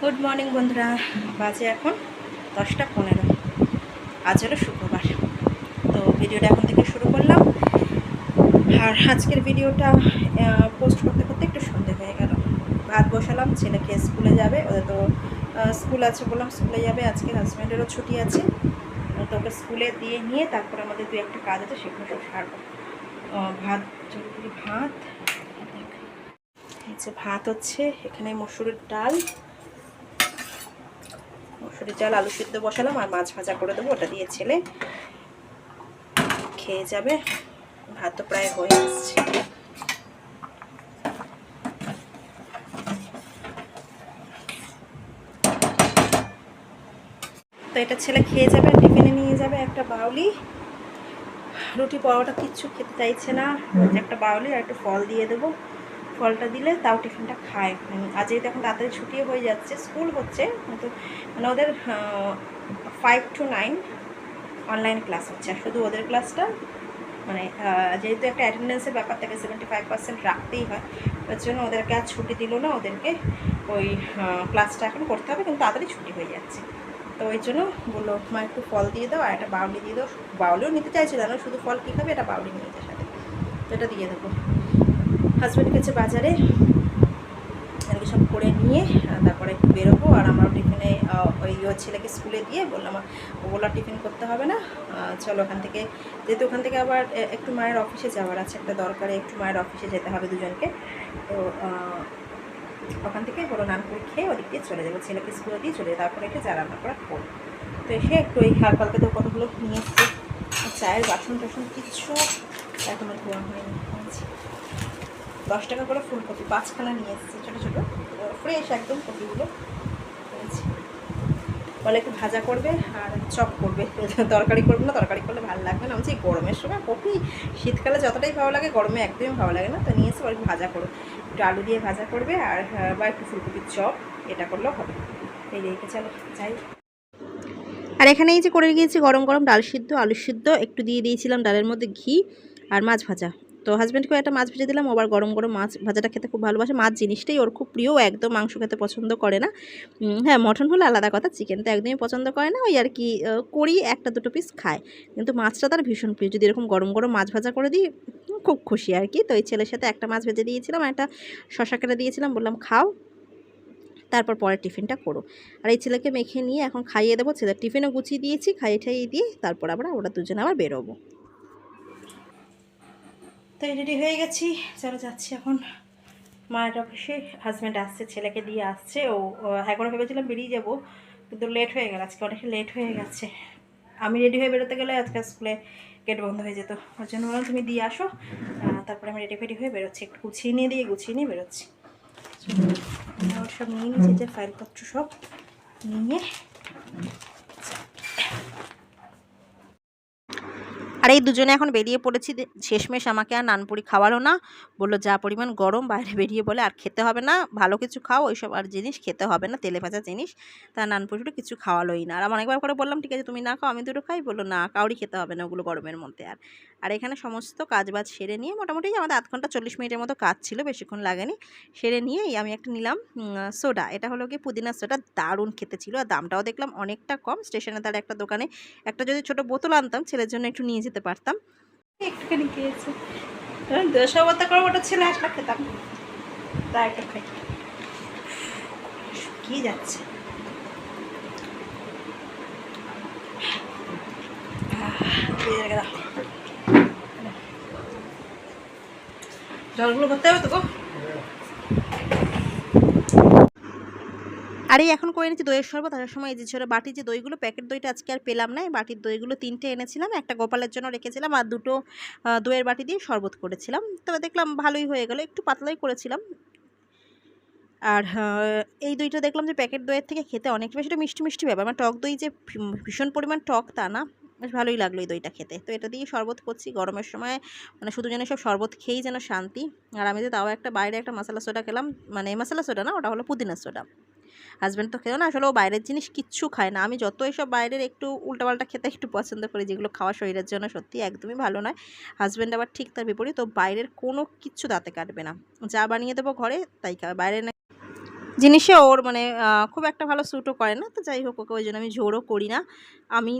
Good morning বন্ধুরা। বাজে এখন দশটা পনেরো। আজ হলো শুক্রবার। তো ভিডিওটা এখন থেকে শুরু করলাম। আর আজকের ভিডিওটা পোস্ট করতে করতে একটু সন্ধে হয়ে গেল। ভাত বসালাম, ছেলেকে স্কুলে যাবে। ওদের তো স্কুল আছে বললাম, স্কুলে যাবে। আজকে হাজব্যান্ডেরও ছুটি আছে। তো ওকে স্কুলে দিয়ে নিয়ে তারপর আমাদের দু একটা কাজ আছে, সেগুলো সব সারবো। ভাত ভাত। ভাত হচ্ছে, এখানে মসুরের ডাল। মসুরি চাল আলু সিদ্ধ বসালাম আর মাছ ভাজা করে দেবো, ওটা দিয়ে ছেলে খেয়ে যাবে। ভাত তো প্রায় হয়ে আসছে। তো এটা ছেলে খেয়ে যাবে, টিফিনে নিয়ে যাবে একটা বাউলি। রুটি, পরোটা কিচ্ছু খেতে চাইছে না। একটা বাউলি আর একটু ফল দিয়ে দেবো। ফলটা দিলে তাও টিফিনটা খায়। আর যেহেতু এখন তাড়াতাড়ি ছুটি হয়ে যাচ্ছে, স্কুল হচ্ছে, কিন্তু মানে ওদের five to nine online class হচ্ছে। আর শুধু ওদের ক্লাসটা মানে যেহেতু একটা অ্যাটেন্ডেন্সের ব্যাপার থাকে সেভেন্টি ফাইভ পার্সেন্ট রাখতেই হয়, ওর জন্য ওদেরকে আর ছুটি দিল না, ওদেরকে ওই ক্লাসটা এখন করতে হবে, কিন্তু তাড়াতাড়ি ছুটি হয়ে যাচ্ছে। তো ওই জন্য বলল, মা, একটু ফল দিয়ে দাও, আর একটা বাউলি দিয়ে দাও। বাউলিও নিতে চাইছিল শুধু ফল কী খাবে এটা বাউলি নিয়ে যেতে সাথে তো এটা দিয়ে দেবো। হাজব্যান্ড গেছে বাজারে। এদিকে সব করে নিয়ে তারপরে একটু বেরোবো আর আমার টিফিনে ওই ওর ছেলেকে স্কুলে দিয়ে বললাম ও বলল আর টিফিন করতে হবে না চলো ওখান থেকে। যেহেতু ওখান থেকে আবার একটু মায়ের অফিসে যাওয়ার আছে, একটা দরকারে একটু মায়ের অফিসে যেতে হবে দুজনকে। তো ওখান থেকে বলো নানপুরি খেয়ে ওদিক দিয়ে চলে যাব, ছেলেকে স্কুলে দিয়ে চলে তারপরে এসে চা রান্না করা করব তো এসে একটু ওই হার পালকে তো কতগুলো নিয়ে এসছি, চায়ের বাসন টাসন কিচ্ছু এখনও ধোয়া হয়নি। দশ টাকা করে ফুলকপি পাঁচখানা নিয়ে এসেছি ছোটো ছোটো। ফ্রেশ একদম কপিগুলো। বলে একটু ভাজা করবে আর চপ করবে। তরকারি করবে না তরকারি করলে ভালো লাগবে না। বলছি, গরমের সময় কপি শীতকালে যতটাই ভালো লাগে গরমে একদমই ভালো লাগে না। তো নিয়ে এসে একটু ভাজা করো একটু আলু দিয়ে ভাজা করবে আর বা একটু ফুলকপির চপ এটা করলেও হবে। এই রেখে চলো যাই। আর এখানে এই যে করে গিয়েছি গরম গরম ডাল সিদ্ধ আলু সিদ্ধ। একটু দিয়ে দিয়েছিলাম ডালের মধ্যে ঘি আর মাছ ভাজা। তো হাজব্যান্ডকেও একটা মাছ ভেজে দিলাম। আবার গরম গরম মাছ ভাজাটা খেতে খুব ভালোবাসে। মাছ জিনিসটাই ওর খুব প্রিয়। একদম মাংস খেতে পছন্দ করে না। হ্যাঁ মটন হলে আলাদা কথা। চিকেন তো একদমই পছন্দ করে না। ওই আর কি করি, একটা দুটো পিস খায়। কিন্তু মাছটা তার ভীষণ প্রিয়। যদি এরকম গরম গরম মাছ ভাজা করে দিই খুব খুশি আর কি। তো ওই ছেলের সাথে একটা মাছ ভেজে দিয়েছিলাম। একটা শশা কেটে দিয়েছিলাম। বললাম, খাও। তারপর পরের টিফিনটা করো। আর এই ছেলেকে মেখে নিয়ে এখন খাইয়ে দেবো। ছেলের টিফিনও গুছিয়ে দিয়েছি। খাইয়ে ঠাইয়ে দিয়ে তারপর আবার ওরা দুজনে আবার বেরোবো। তো রেডি হয়ে গেছি। চলো যাচ্ছি এখন। মায়ের অফিসে হাজব্যান্ড আসছে, ছেলেকে দিয়ে আসছে। ও ও একবার ভেবেছিলাম বেরিয়ে যাব, কিন্তু লেট হয়ে গেল। আজকে অনেক লেট হয়ে গেছে। আমি রেডি হয়ে বেরোতে গেলে আজকে স্কুলে গেট বন্ধ হয়ে যেত। ওর জন্য বললাম, তুমি দিয়ে আসো। তারপরে আমি রেডি ফেডি হয়ে বেরোচ্ছি। একটু গুছিয়ে নিয়ে দিয়ে গুছিয়ে নিয়ে বেরোচ্ছি। ওর সব নিয়ে নিয়েছি, যে ফাইলপত্র সব নিয়ে আর এই দুজনে এখন বেরিয়ে পড়েছি। শেষমেশ আমাকে আর নানপুরি খাওয়ালো না। বলল, যা পরিমাণ গরম, বাইরে বেরিয়ে বলে আর খেতে হবে না। ভালো কিছু খাও, ওইসব আর জিনিস খেতে হবে না, তেলে ভাজা জিনিস। তা নানপুরিটা কিছু খাওয়ালোই না। আর আমি অনেকবার করে বললাম, ঠিক আছে, তুমি না খাও, আমি দুটো খাই। বলল, না কাউরি খেতে হবে না ওগুলো গরমের মধ্যে আর। আর এখানে সমস্ত কাজবাজ সেরে নিয়ে মোটামুটি আমাদের আধ ঘণ্টা চল্লিশ মিনিটের মতো কাজ ছিল, বেশিক্ষণ লাগেনি। সেরে নিয়েই আমি একটা নিলাম সোডা। এটা হলো কি পুদিনা সোডা, দারুণ খেতে ছিল। আর দামটাও দেখলাম অনেকটা কম। স্টেশনে তার একটা দোকানে একটা যদি ছোট বোতল আনতাম, ছেলের জন্য একটু নিয়ে যেতে পারতাম। একটুখানি খেয়েছি। দশাবতা করে ওটা ছেলে একটা খেতাম। তা একটা খাই। কি যাচ্ছে। জলগুলো ভরতে হবে তো গো? আর এই এখন করে এনেছি দইয়ের শরবত। আসার সময় এই যে ছোটো বাটি যে দইগুলো, প্যাকেট দইটা আজকে আর পেলাম না। বাটির দইগুলো তিনটে এনেছিলাম, একটা গোপালের জন্য রেখেছিলাম আর দুটো দইয়ের বাটি দিয়ে শরবত করেছিলাম। তবে দেখলাম ভালোই হয়ে গেলো, একটু পাতলাই করেছিলাম। আর এই দইটা দেখলাম যে প্যাকেট দইয়ের থেকে খেতে অনেক বেশি মিষ্টি মিষ্টি ব্যাপার। মানে টক দই যে ভীষণ পরিমাণ টক তা না, বেশ ভালোই লাগল এই দইটা খেতে। তো এটা দিয়ে শরবত করছি গরমের সময়। মানে শুধু যেন সব শরবত খেয়েই যেন শান্তি। আর আমি যে তাও একটা বাইরে একটা মশলা সোডা খেলাম মানে মশলা সোডা না, ওটা হলো পুদিনা সোডা। হাজব্যান্ড তো খেলো না আসলে ও বাইরের জিনিস কিচ্ছু খায় না। আমি যত এসব বাইরের একটু উল্টাপাল্টা খেতে একটু পছন্দ করি, যেগুলো খাওয়া শরীরের জন্য সত্যি একদমই ভালো নয়। হাজব্যান্ড আবার ঠিক তার বিপরীত তো বাইরের কোনো কিছু দাঁতে কাটবে না। যা বানিয়ে দেবো ঘরে, তাই খাবে বাইরে জিনিসে ওর মানে খুব একটা ভালো স্যুটও করে না, তো যাই হোক ওকে ওই জন্য আমি জোরও করি না। আমি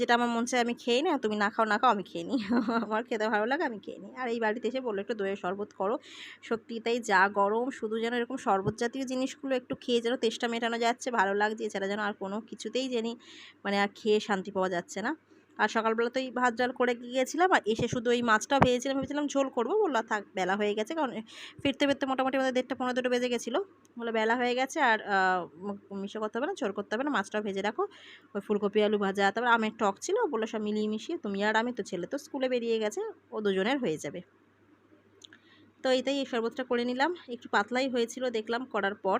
যেটা আমার মন চায় আমি খেয়ে নিই তুমি না খাও না খাও, আমি খেয়ে নিই। আমার খেতে ভালো লাগে, আমি খেয়ে নিই। আর এই বাড়িতে এসে বলল, একটু দইয়ের শরবত করো। সত্যি তাই যা গরম, শুধু যেন এরকম শরবত জাতীয় জিনিসগুলো একটু খেয়ে যেন তেষ্টা মেটানো যাচ্ছে, ভালো লাগছে, এছাড়া যেন আর কোনো কিছুতেই জানি মানে আর খেয়ে শান্তি পাওয়া যাচ্ছে না। আর সকালবেলা তো এই ভাত ডাল করে গিয়েছিলাম আর এসে শুধু ওই মাছটা ভেজেছিলাম, ভেবেছিলাম ঝোল করব। বলল, থাক, বেলা হয়ে গেছে। কারণ ফিরতে ফিরতে মোটামুটি আমাদের দেড়টা পনেরো দুটো বেজে গেছিল। বলে বেলা হয়ে গেছে আর মিশে করতে হবে না, ঝোল করতে হবে না, মাছটাও ভেজে রাখো। ওই ফুলকপি, আলু ভাজা, তারপর আমের টক ছিল, বলল, সব মিলিয়ে মিশিয়ে তুমি আর আমি তো ছেলে তো স্কুলে বেরিয়ে গেছে, ও দুজনের হয়ে যাবে। তো এটাই এই শরবতটা করে নিলাম। একটু পাতলাই হয়েছিল, দেখলাম করার পর।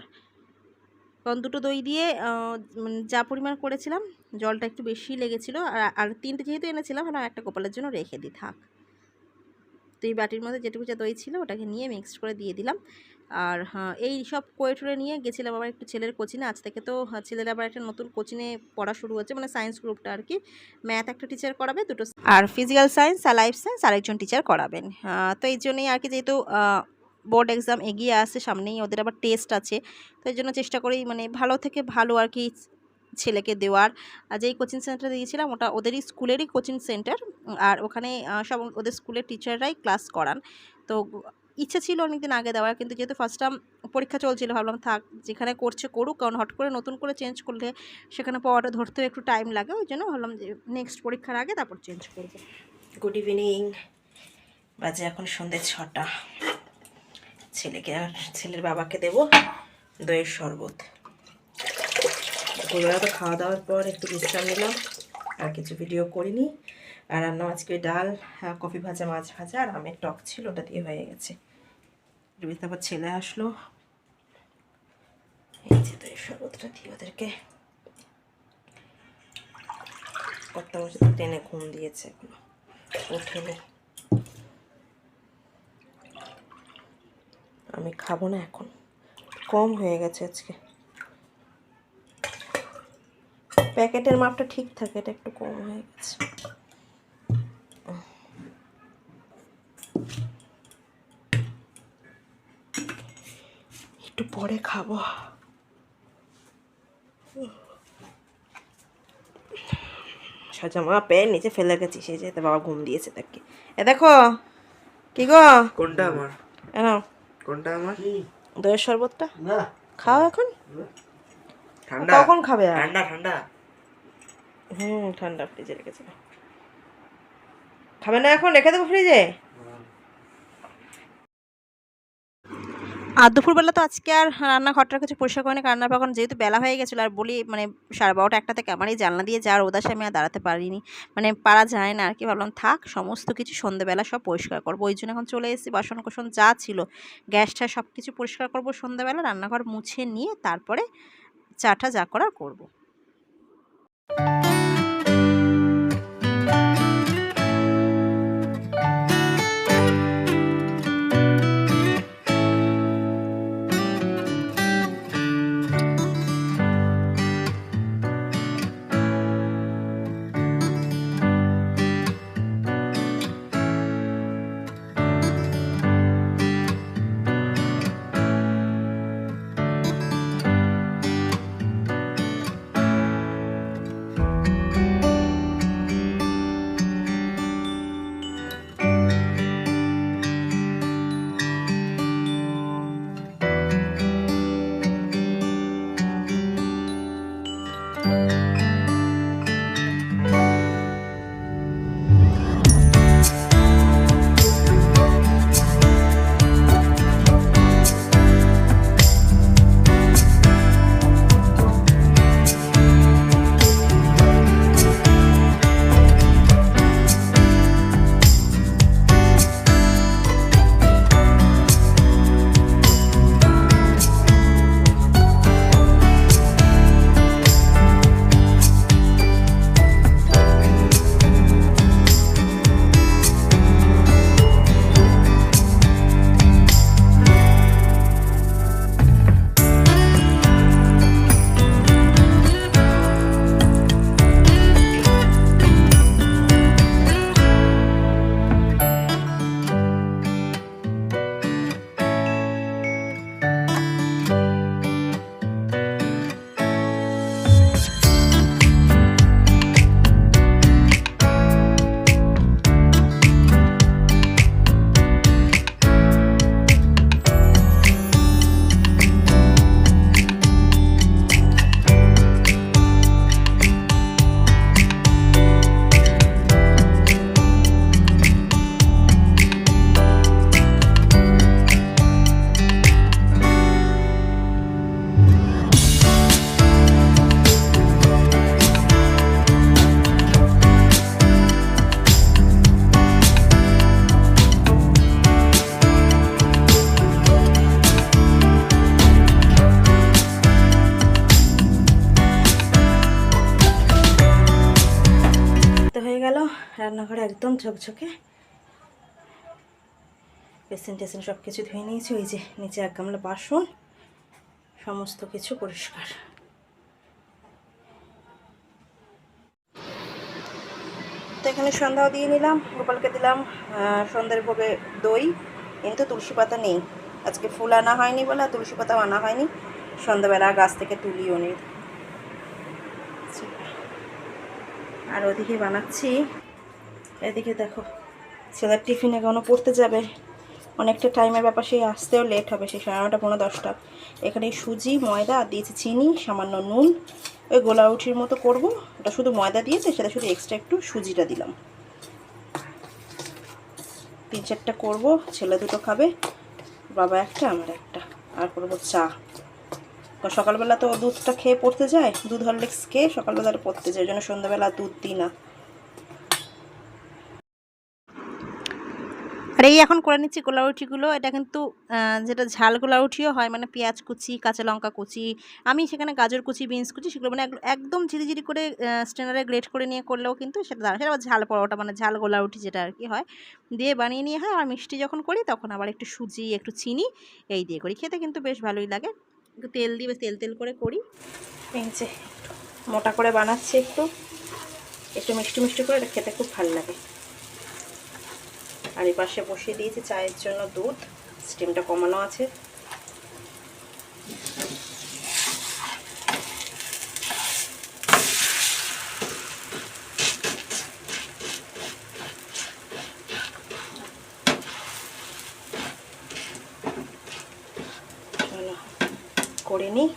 কারণ দুটো দই দিয়ে যা পরিমাণ করেছিলাম জলটা একটু বেশি লেগেছিলো আর আর তিনটে যেহেতু এনেছিলাম ভাবলাম একটা গোপালের জন্য রেখে দিই থাক। তো এই বাটির মধ্যে যেটুকু যা দই ছিল ওটাকে নিয়ে মিক্সড করে দিয়ে দিলাম। আর হ্যাঁ এই সব কোয়েটরে নিয়ে গেছিলাম আবার একটু ছেলের কোচিনে আজ থেকে তো হ্যাঁ, ছেলের আবার একটা নতুন কোচিনে পড়া শুরু হচ্ছে মানে সায়েন্স গ্রুপটা আর কি ম্যাথ একটা টিচার করাবে দুটো আর ফিজিক্যাল সায়েন্স আর লাইফ সায়েন্স আরেকজন টিচার করাবেন তো এই জন্যই আর কি যেহেতু বোর্ড এক্সাম এগিয়ে আসছে সামনেই, ওদের আবার টেস্ট আছে। তো এই জন্য চেষ্টা করি মানে ভালো থেকে ভালো আর কি ছেলেকে দেওয়ার। আর যেই কোচিং সেন্টারে দিয়েছিলাম, ওটা ওদেরই, স্কুলেরই কোচিং সেন্টার। আর ওখানে সব ওদের স্কুলের টিচাররাই ক্লাস করান। তো ইচ্ছে ছিল অনেকদিন আগে দেওয়ার, কিন্তু যেহেতু ফার্স্ট টার্ম পরীক্ষা চলছিল, ভাবলাম থাক, যেখানে করছে করুক, কারণ হট করে নতুন করে চেঞ্জ করলে সেখানে পাওয়াটা ধরতেও একটু টাইম লাগে। ওই জন্য ভাবলাম যে নেক্সট পরীক্ষার আগে তারপর চেঞ্জ করব। গুড ইভিনিং বাজে এখন সন্ধ্যে ছটা। ছেলেকে আর ছেলের বাবাকে দেবো দইয়ের শরবত। দুপুরবেলা তো খাওয়া দাওয়ার পর একটু বিশ্রাম নিলাম আর কিছু ভিডিও করিনি। আর রান্না আজকে ডাল হ্যাঁ, কফি ভাজা মাছ ভাজা আর আমের টক ছিল ওটা দিয়ে হয়ে গেছে। তারপর ছেলে আসলো। এই যে দইয়ের শরবতটা দিয়ে ওদেরকে কর্তা টেনে ঘুম দিয়েছে এগুলো ওঠেনি আমি খাব না এখন। কম হয়ে গেছে আজকে। প্যাকেটের মাপটা ঠিক থাকে এটা একটু কম হয়ে গেছে। একটু পরে খাব। সাজামা প্যান্ট নিচে ফেলে গেছি সে যেতে বাবা ঘুম দিয়েছে তাকে। এ দেখো কি গো? কোনটা আমার? কোনটা আমার? দইয়ের শরবতটা? না। খাও এখন। ঠান্ডা? কখন খাবে ঠান্ডা ঠান্ডা? হুম ঠান্ডা ফ্রিজে রেখেছে খাবে না এখন? রেখে দেবো ফ্রিজে আর দুপুরবেলা তো আজকে আর রান্নাঘরটার কিছু পরিষ্কার করিনি, কারণ এখন যেহেতু বেলা হয়ে গেছিল, আর বলি মানে সাড়ে বারোটা একটা থেকে আমার এই জানলা দিয়ে যাওয়ার ওদাসে আমি আর দাঁড়াতে পারিনি। মানে পারা যায় না আর কি, ভাবলাম থাক, সমস্ত কিছু সন্ধ্যেবেলা সব পরিষ্কার করব। ওই জন্য এখন চলে এসেছি বাসন কোসন যা ছিল গ্যাসটা সব কিছু পরিষ্কার করব সন্ধ্যেবেলা, রান্নাঘর মুছে নিয়ে তারপরে চাটা যা করার করব। রান্নাঘরে একদম ঝকঝকে। বেসিন টেসিন সব কিছু ধুয়ে নিয়েছি, ওই যে নিচে এক গামলা বাসন, সমস্ত কিছু পরিষ্কার। তো এখানে সন্ধ্যাও দিয়ে নিলাম, গোপালকে দিলাম সন্ধ্যের ভোগে দই, কিন্তু তুলসী পাতা নেই। আজকে ফুল আনা হয়নি বলে তুলসী পাতাও আনা হয়নি। সন্ধ্যাবেলা গাছ থেকে তুলিও নেই আর ওদিকে বানাচ্ছি এদিকে দেখো, ছেলের টিফিনে কোনো পড়তে যাবে। অনেকটা টাইমের ব্যাপার সেই আসতেও লেট হবে সেই সাড়ে নটা পনেরো দশটা। এখানে সুজি, ময়দা দিয়েছি চিনি, সামান্য নুন। ওই গোলাউঠির মতো করব। ওটা শুধু ময়দা দিয়েছে, সেটা শুধু এক্সট্রা একটু সুজিটা দিলাম। তিন চারটা করব, ছেলে দুটো খাবে, বাবা একটা, আমার একটা, আর করব চা। সকালবেলা তো দুধটা খেয়ে পড়তে যায়, দুধ, হরলিক্স খেয়ে সকালবেলা পড়তে যায়, ওই জন্য সন্ধ্যাবেলা দুধ দিই না। আর এই এখন করে নিচ্ছি গোলাউঠিগুলো এটা কিন্তু যেটা ঝাল গোলাউঠিও হয় মানে পেঁয়াজ কুচি, কাঁচা লঙ্কা কুচি, আমি সেখানে গাজর কুচি, বিনস কুচি, সেগুলো মানে এক- একদম ঝিরিঝিরি করে স্ট্যান্ডারে গ্রেট করে নিয়ে করলেও কিন্তু সেটা দাঁড়ায় সেটা ঝাল পরোটা মানে ঝাল গোলাউঠি যেটা আর কি হয়। দিয়ে বানিয়ে নিয়ে হয় আর মিষ্টি যখন করি তখন আবার একটু সুজি, একটু চিনি, এই দিয়ে করি। খেতে কিন্তু বেশ ভালোই লাগে। একটু তেল দিয়ে বেশ তেল তেল করে করি। একটু মোটা করে বানাচ্ছি একটু। একটু মিষ্টি মিষ্টি করে, এটা খেতে খুব ভালো লাগে। আর এই পাশে বসিয়ে দিয়েছি চায়ের জন্য দুধ। স্টিমটা কমানো আছে। করে নিই।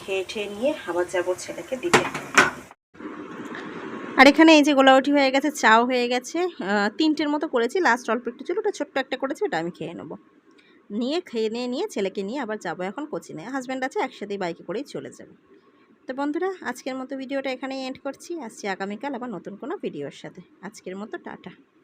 খেয়ে ঠেয়ে নিয়ে আবার যাব ছেলেকে দিতে। আর এখানে এই যে গোলাউটি হয়ে গেছে, চাও হয়ে গেছে তিনটের মতো করেছি লাস্ট অল্প একটু ছিল, ওটা ছোট্ট একটা করেছি, ওটা আমি খেয়ে নেব। নিয়ে খেয়ে নিয়ে নিয়ে ছেলেকে নিয়ে আবার যাব এখন কোচিনে। হাজব্যান্ড আছে, একসাথেই বাইকে করেই চলে যাবে। তো বন্ধুরা, আজকের মতো ভিডিওটা এখানেই এন্ড করছি। আসছি আগামীকাল আবার নতুন কোনো ভিডিওর সাথে। আজকের মতো টাটা।